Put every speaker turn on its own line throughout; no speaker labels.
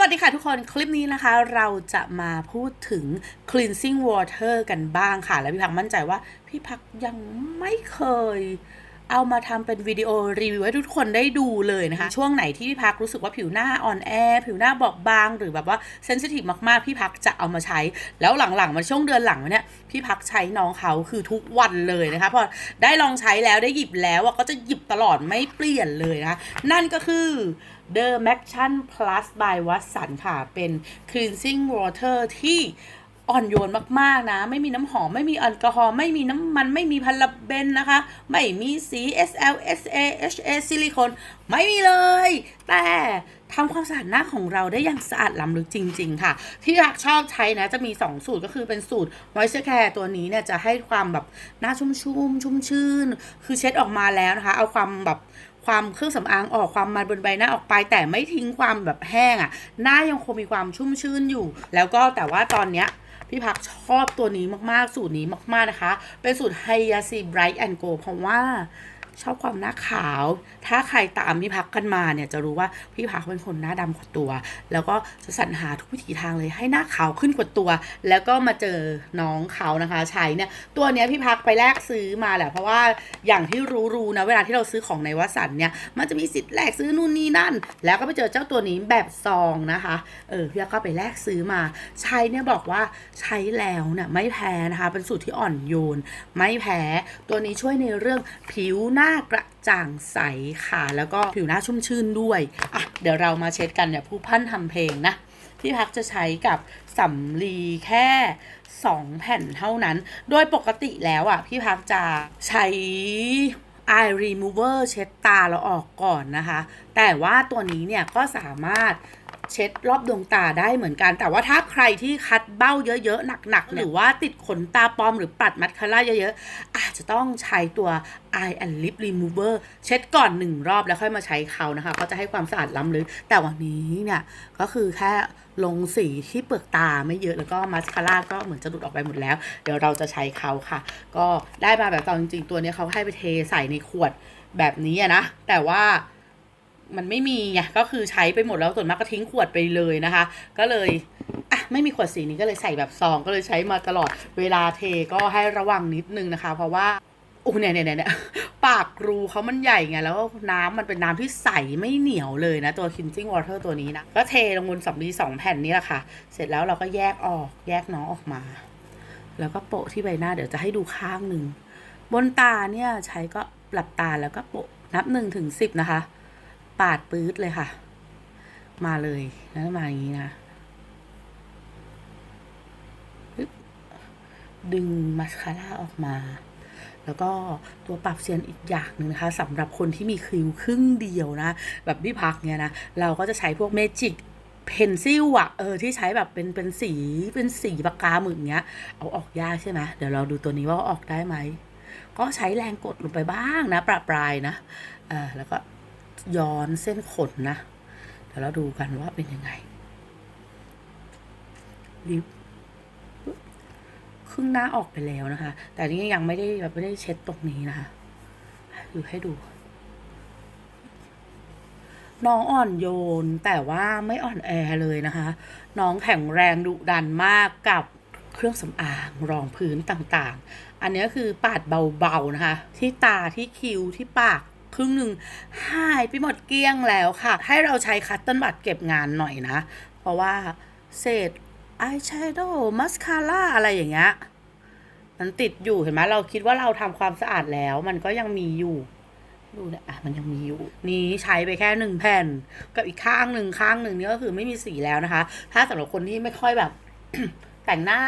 วัสดีค่ะทุกคนคลิปนี้นะคะ เราจะมาพูดถึง cleansing water กันบ้างค่ะ และพี่พักมั่นใจว่าพี่พักยังไม่เคย เอามาทำเป็นวิดีโอรีวิวให้ทุกคนได้ดูเลยนะคะ ช่วงไหนที่พี่พักรู้สึกว่าผิวหน้าอ่อนแอ ผิวหน้าบอบบาง หรือแบบว่าเซนซิทีฟมากๆ พี่พักจะเอามาใช้ แล้วหลังๆมาช่วงเดือนหลังมาเนี่ยพี่พักใช้น้องเขาคือทุกวันเลยนะคะพอได้ลองใช้แล้วได้หยิบแล้วอะก็จะหยิบตลอดไม่เปลี่ยนเลยนะคะ นั่นก็คือ The m a c t i o n Plus by Watson ค่ะ เป็น cleansing water ที่ อ่อนโยนมากๆนะ ไม่มีน้ำหอม ไม่มีแอลกอฮอล์ ไม่มีน้ำมัน ไม่มีพาราเบนนะคะ ไม่มีสี SL SA HA ซิลิโคน ไม่มีเลย แต่ทำความสะอาดหน้าของเราได้อย่างสะอาดล้ำลึกจริง ๆ ค่ะ ที่รักชอบใช้นะ จะมี 2 สูตรก็คือเป็นสูตร moisture care ตัวนี้เนี่ย จะให้ความแบบหน้าชุ่มชุ่มชุ่มชื่น คือเช็ดออกมาแล้วนะคะ เอาความแบบความเครื่องสำอางออกความมันบนใบหน้าออกไป แต่ไม่ทิ้งความแบบแห้งอะ่ะ หน้ายังคงมีความชุ่มชื่นอยู่ แล้วก็แต่ว่าตอนเนี้ย พี่พักชอบตัวนี้มากๆ สูตรนี้มากๆนะคะ เป็นสูตรไฮยาซีไบรท์แอนด์โกเพราะว่า ชอบความหน้าขาว ถ้าใครตามพี่พักกันมาเนี่ยจะรู้ว่าพี่พักเป็นคนหน้าดำกว่าตัว แล้วก็จะสรรหาทุกวิถีทางเลยให้หน้าขาวขึ้นกว่าตัว แล้วก็มาเจอน้องเขานะคะใช้เนี่ยตัวเนี้ยพี่พักไปแลกซื้อมาแหละเพราะว่าอย่างที่รู้ๆนะเวลาที่เราซื้อของในวัสันเนี่ยมันจะมีสิทธิ์แลกซื้อนู่นนี่นั่น แล้วก็ไปเจอเจ้าตัวนี้แบบซองนะคะเออพี่ก็ไปแลกซื้อมาใช้เนี่ยบอกว่าใช้แล้วเนี่ยไม่แพ้นะคะเป็นสูตรที่อ่อนโยน ไม่แพ้ตัวนี้ช่วยในเรื่องผิวหน้ากระจ่างใสค่ะ แล้วก็ผิวหน้าชุ่มชื่นด้วยอะเดี๋ยวเรามาเช็ดกันเนี่ยผู้พันทำเพลงนะพี่พักจะใช้กับสำลีแค่ 2 แผ่นเท่านั้น โดยปกติแล้วอะ พี่พักจะใช้ eye remover เช็ดตาเราออกก่อนนะคะ แต่ว่าตัวนี้เนี่ยก็สามารถ เช็ดรอบดวงตาได้เหมือนกัน แต่ว่าถ้าใครที่คัดเบ้าเยอะๆหนักๆ หรือว่าติดขนตาปลอมหรือปัดมัสคาร่าเยอะๆ อาจจะต้องใช้ตัว eye and lip remover เช็ดก่อนหนึ่งรอบแล้วค่อยมาใช้เขานะคะก็จะให้ความสะอาดล้ำลึก แต่วันนี้เนี่ยก็คือแค่ลงสีที่เปลือกตาไม่เยอะแล้วก็มัสคาร่าก็เหมือนจะหลุดออกไปหมดแล้ว เดี๋ยวเราจะใช้เขาค่ะ ก็ได้มาแบบตอนจริงๆตัวนี้เขาให้ไปเทใส่ในขวดแบบนี้อะนะ แต่ว่า มันไม่มีไงก็คือใช้ไปหมดแล้วส่วนมากก็ทิ้งขวดไปเลยนะคะ ก็เลยอะไม่มีขวดสีนี้ก็เลยใส่แบบซองก็เลยใช้มาตลอดเวลาเทก็ให้ระวังนิดนึงนะคะ เพราะว่าโอ้เนี่ยเนี่ยเนี่ยปากรูเขามันใหญ่ไงแล้วน้ำมันเป็นน้ำที่ใสไม่เหนียวเลยนะ ตัว cleansing water ตัวนี้นะ ก็เทลงบนสำลีสองแผ่นนี้แหละค่ะ เสร็จแล้วเราก็แยกออกแยกน้องออกมา แล้วก็โปะที่ใบหน้าเดี๋ยวจะให้ดูข้างหนึ่ง บนตาเนี่ยใช้ก็หลับตาแล้วก็โปะนับหนึ่งถึงสิบนะคะ ปาดปื๊ดเลยค่ะ มาเลยแล้วมาอย่างนี้นะดึงมาสคาร่าออกมา แล้วก็ตัวปรับเซียนอีกอย่างหนึ่งนะคะสำหรับคนที่มีคิ้วครึ่งเดียวนะ แบบพี่พักเนี่ยนะ เราก็จะใช้พวกเมจิกเพนซิลอะเออที่ใช้แบบเป็นเป็นสีเป็นสีปากกาหมึกเงี้ย เอาออกยากใช่ไหมเดี๋ยวเราดูตัวนี้ว่าออกได้ไหม ก็ใช้แรงกดลงไปบ้างนะ ประปรายนะเออแล้วก็ ย้อนเส้นขนนะ เดี๋ยวเราดูกันว่าเป็นยังไงลิปปึ๊บครึ่งหน้าออกไปแล้วนะคะ แต่นี่ยังไม่ได้แบบไม่ได้เช็ดตรงนี้นะคะดูให้ดู น้องอ่อนโยนแต่ว่าไม่อ่อนแอเลยนะคะ น้องแข็งแรงดุดันมากกับเครื่องสำอางรองพื้นต่างๆ อันนี้คือปาดเบาๆนะคะ ที่ตาที่คิ้วที่ปาก รึ่งหนึ่งหายไปหมดเกลี้ยงแล้วค่ะ ให้เราใช้คัตเติ้ลบัตเก็บงานหน่อยนะ เพราะว่าเศษอายแชโดว์มัสคาร่าอะไรอย่างเงี้ยมันติดอยู่เห็นไหมเราคิดว่าเราทำความสะอาดแล้ว มันก็ยังมีอยู่ดูเนี่ยอะมันยังมีอยู่ นี้ใช้ไปแค่หนึ่งแผ่น กับอีกข้างหนึ่งข้างหนึ่งนี่ก็คือไม่มีสีแล้วนะคะ ถ้าสำหรับคนที่ไม่ค่อยแบบ แต่งหน้า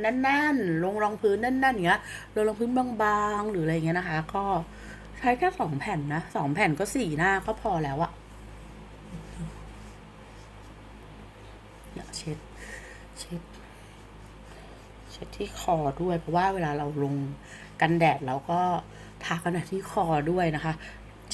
แน่นๆลงรองพื้นแน่นๆอย่างเงี้ยลงรองพื้นบางๆ หรืออะไรเงี้ยนะคะ ก็ ช้แค่สองแผ่นนะสองแผ่นก็สี่หน้าก็พอแล้วอะเนี่ยเช็ด เช็ด เช็ดที่คอด้วย เพราะว่าเวลาเราลงกันแดดเราก็ทากันแดดที่คอด้วยนะคะ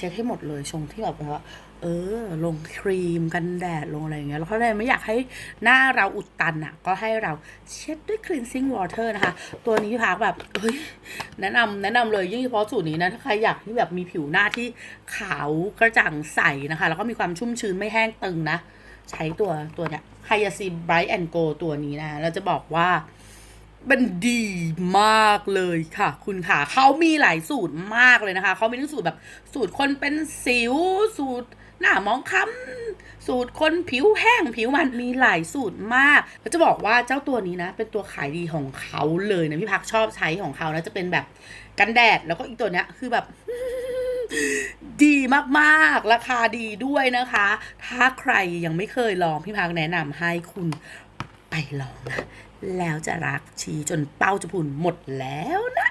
เช็ดให้หมดเลยชงที่แบบว่าเออ ลงครีมกันแดดลงอะไรอย่างเงี้ยแล้วเขาเลยไม่อยากให้หน้าเราอุดตันอะ ก็ให้เราเช็ดด้วย cleansing water นะคะ ตัวนี้พักแบบเอ้ยแนะนำแนะนำเลยยิ่งเฉพาะสูตรนี้นะถ้าใครอยากที่แบบมีผิวหน้าที่ขาวกระจ่างใสนะคะ แล้วก็มีความชุ่มชื้นไม่แห้งตึงนะ ใช้ตัวตัวเนี้ย Hayasi Bright and Go ตัวนี้นะเราจะบอกว่า มันดีมากเลยค่ะ คุณค่ะเขามีหลายสูตรมากเลยนะคะเขามีทั้งสูตรแบบสูตรคนเป็นสิว สูตรหน้ามองคล้ำสูตรคนผิวแห้งผิวมันมีหลายสูตรมากแล้วจะบอกว่าเจ้าตัวนี้นะ เป็นตัวขายดีของเขาเลยนะพี่พักชอบใช้ของเขานะจะเป็นแบบกันแดดแล้วก็อีกตัวเนี้ยคือแบบดีมากๆ ราคาดีด้วยนะคะ ถ้าใครยังไม่เคยลองพี่พักแนะนำให้คุณไปลองนะ แล้วจะรักชีจนเป้าจะพุนหมดแล้วนะ